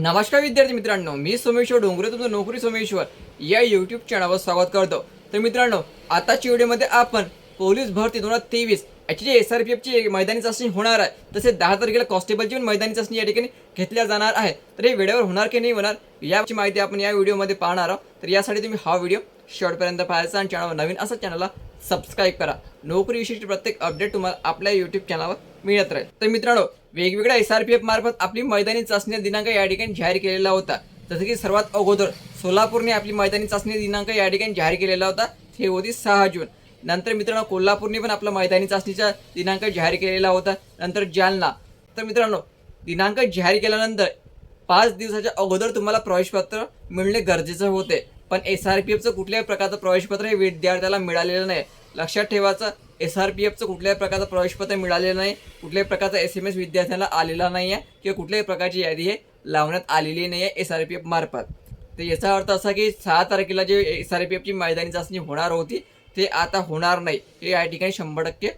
नमस्कार विद्यार्थी मित्रांनो मी सोमेश्वर डोंगरे तुमचं नोकरी सोमेश्वर या यूट्यूब चॅनलवर स्वागत करतो. तर मित्रांनो आताच्या व्हिडिओमध्ये आपण पोलीस भरती दोन हजार तेवीस याची जी एस आर पी एफची मैदानी चाचणी होणार आहे तसेच दहा तारखेला कॉन्स्टेबलची पण मैदानी चाचणी या ठिकाणी घेतल्या जाणार आहे. तर हे वेळेवर होणार की नाही होणार याची माहिती आपण या व्हिडिओमध्ये पाहणार आहोत. तर यासाठी तुम्ही हा व्हिडिओ शेवटपर्यंत पाहायचा आणि चॅनलवर नवीन असं चॅनलला सबस्क्राईब करा. नोकरी प्रत्येक अपडेट तुम्हाला आपल्या यूट्यूब चॅनलवर मिळत राहील. तर मित्रांनो वेगवेगळ्या एस आर पी एफ मार्फत आपली मैदानी चाचणी दिनांक या ठिकाणी जाहीर केलेला होता. जसं की सर्वात अगोदर सोलापूरने आपली मैदानी चाचणी दिनांक या ठिकाणी जाहीर केलेला होता हे होती सहा जून. नंतर मित्रांनो कोल्हापूरने पण आपला मैदानी चाचणीचा दिनांक जाहीर केलेला होता नंतर जालना. तर मित्रांनो दिनांक जाहीर केल्यानंतर पाच दिवसाच्या अगोदर तुम्हाला प्रवेशपत्र मिळणे गरजेचं होते. पण एस आर पी एफचं कुठल्याही प्रकारचं प्रवेशपत्र हे विद्यार्थ्याला मिळालेलं नाही. लक्षात ठेवायचं एस आर पी एफचं कुठल्याही प्रकारचं प्रवेशपत्र मिळालेलं नाही कुठल्याही प्रकारचा एस एम एस विद्यार्थ्याला आलेला नाही आहे किंवा कुठल्याही प्रकारची यादी हे लावण्यात आलेली नाही आहे एस आर पी एफ मार्फत. तर याचा अर्थ असा की सहा तारखेला जे एस आर पी एफची मैदानी चाचणी होणार होती ते आता होणार नाही. हे या ठिकाणी शंभर टक्के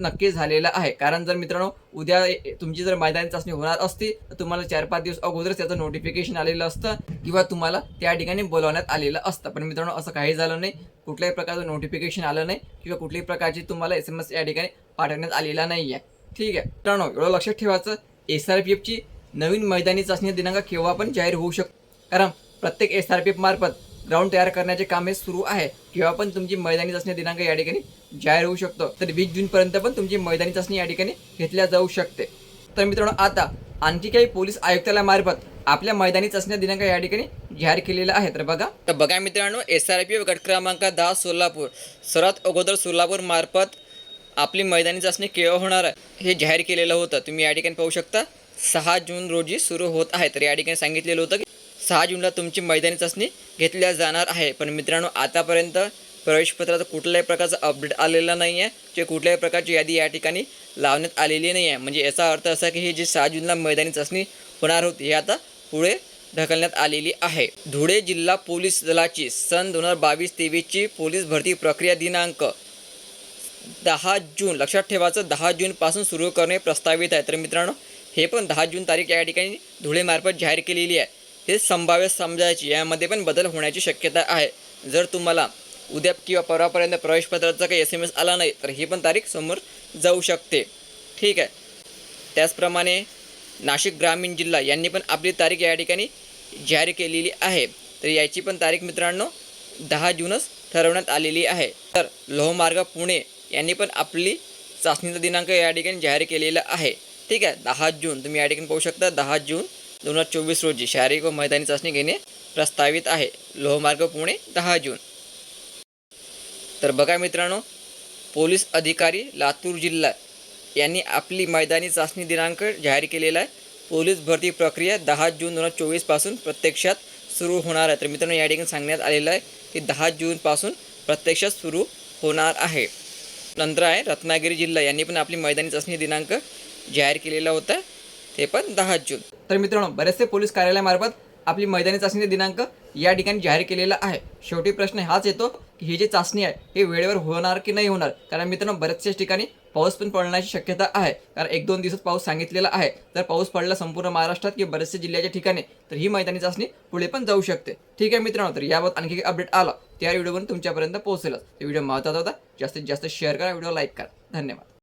नक्की झालेलं आहे. कारण जर मित्रांनो उद्या ए- तुमची जर मैदानी चाचणी होणार असती तर तुम्हाला चार पाच दिवस अगोदरच त्याचं नोटिफिकेशन आलेलं असतं किंवा तुम्हाला त्या ठिकाणी बोलवण्यात आलेलं असतं. पण मित्रांनो असं काही झालं नाही. कुठल्याही प्रकारचं नोटिफिकेशन आलं नाही किंवा कुठल्याही प्रकारची तुम्हाला एस एम एस या ठिकाणी पाठवण्यात आलेला नाही आहे ठीक आहे. मित्रांनो एवढं लक्षात ठेवायचं एस आर पी एफची नवीन मैदानी चाचणी दिनांक केव्हा पण जाहीर होऊ शकतो. कारण प्रत्येक एस आर पी एफ मार्फत ग्राउंड तयार करण्याचे काम हे सुरू आहे किंवा पण तुमची मैदानी चाचणी दिनांक या ठिकाणी जाहीर होऊ शकतो तर वीस जूनपर्यंत पण तुमची मैदानी चाचणी या ठिकाणी घेतल्या जाऊ शकते. तर मित्रांनो आता आणखी काही पोलीस आयुक्तालयामार्फत आपल्या मैदानी चाचण्या दिनांक या ठिकाणी जाहीर केलेला आहे. तर बघा. तर बघा मित्रांनो एस आर पी गट क्रमांक दहा सोलापूर. सर्वात अगोदर सोलापूर मार्फत आपली मैदानी चाचणी केव्हा होणार आहे हे जाहीर केलेलं होतं. तुम्ही या ठिकाणी पाहू शकता. सहा जून रोजी सुरू होत आहे. तर या ठिकाणी सांगितलेलं होतं की सहा जूनला तुमची मैदानी चाचणी घेतल्या जाणार आहे. पण मित्रांनो आतापर्यंत प्रवेशपत्राचं कुठल्याही प्रकारचं अपडेट आलेला नाही आहे जे कुठल्याही प्रकारची यादी या ठिकाणी लावण्यात आलेली नाही आहे म्हणजे याचा अर्थ असा की ही जी सहा जूनला मैदानी चाचणी होणार होती हे आता पुढे ढकलण्यात आलेली आहे. धुळे जिल्हा पोलीस दलाची सन दोन हजार बावीस तेवीसची पोलीस भरती प्रक्रिया दिनांक दहा जून लक्षात ठेवायचं दहा जूनपासून सुरू करणे प्रस्तावित आहे. तर मित्रांनो हे पण दहा जून तारीख या ठिकाणी धुळेमार्फत जाहीर केलेली आहे. हे संभाव्य समजायची यामध्ये पण बदल होण्याची शक्यता आहे. जर तुम्हाला उद्या किंवा परवापर्यंत प्रवेशपत्राचा काही एस एम एस आला नाही तर ही पण तारीख समोर जाऊ शकते. ठीक आहे. त्याचप्रमाणे नाशिक ग्रामीण जिल्हा यांनी पण आपली तारीख या ठिकाणी जाहीर केलेली आहे. तर याची पण तारीख मित्रांनो दहा जूनच ठरवण्यात आलेली आहे. तर लोहमार्ग पुणे यांनी पण आपली चाचणीचा दिनांक या ठिकाणी जाहीर केलेला आहे. ठीक आहे. दहा जून तुम्ही या ठिकाणी पाहू शकता दहा जून दोन हजार चोवीस रोजी शारीरिक व मैदानी चाचणी घेणे प्रस्तावित आहे. लोहमार्ग पुणे दहा जून. तर बघा मित्रांनो पोलीस अधिकारी लातूर जिल्हा यांनी आपली मैदानी चाचणी दिनांक जाहीर केलेला आहे. पोलीस भरती प्रक्रिया दहा जून दोन हजार चोवीसपासून प्रत्यक्षात सुरू होणार आहे. तर मित्रांनो या ठिकाणी सांगण्यात आलेलं आहे की दहा जूनपासून प्रत्यक्षात सुरू होणार आहे. नंतर आहे रत्नागिरी जिल्हा यांनी पण आपली मैदानी चाचणी दिनांक जाहीर केलेला होता. ते पण दहा जून. तर मित्रांनो बरेचसे पोलीस कार्यालयामार्फत आपली मैदानी चाचणी दिनांक या ठिकाणी जाहीर केलेला आहे. शेवटी प्रश्न हाच येतो की ही जी चाचणी आहे हे वेळेवर होणार की नाही होणार? कारण मित्रांनो बऱ्याचशाच ठिकाणी पाऊस पण पडण्याची शक्यता आहे. कारण एक दोन दिवसात पाऊस सांगितलेला आहे. जर पाऊस पडला संपूर्ण महाराष्ट्रात किंवा बरेचसे जिल्ह्याच्या ठिकाणी तर ही मैदानी चाचणी पुढे पण जाऊ शकते. ठीक आहे मित्रांनो तर याबाबत आणखी एक अपडेट आला. त्या व्हिडिओवरून तुमच्यापर्यंत पोहोचेलच. व्हिडिओ महत्त्वाचा होता जास्तीत जास्त शेअर करा व्हिडिओ लाईक करा. धन्यवाद.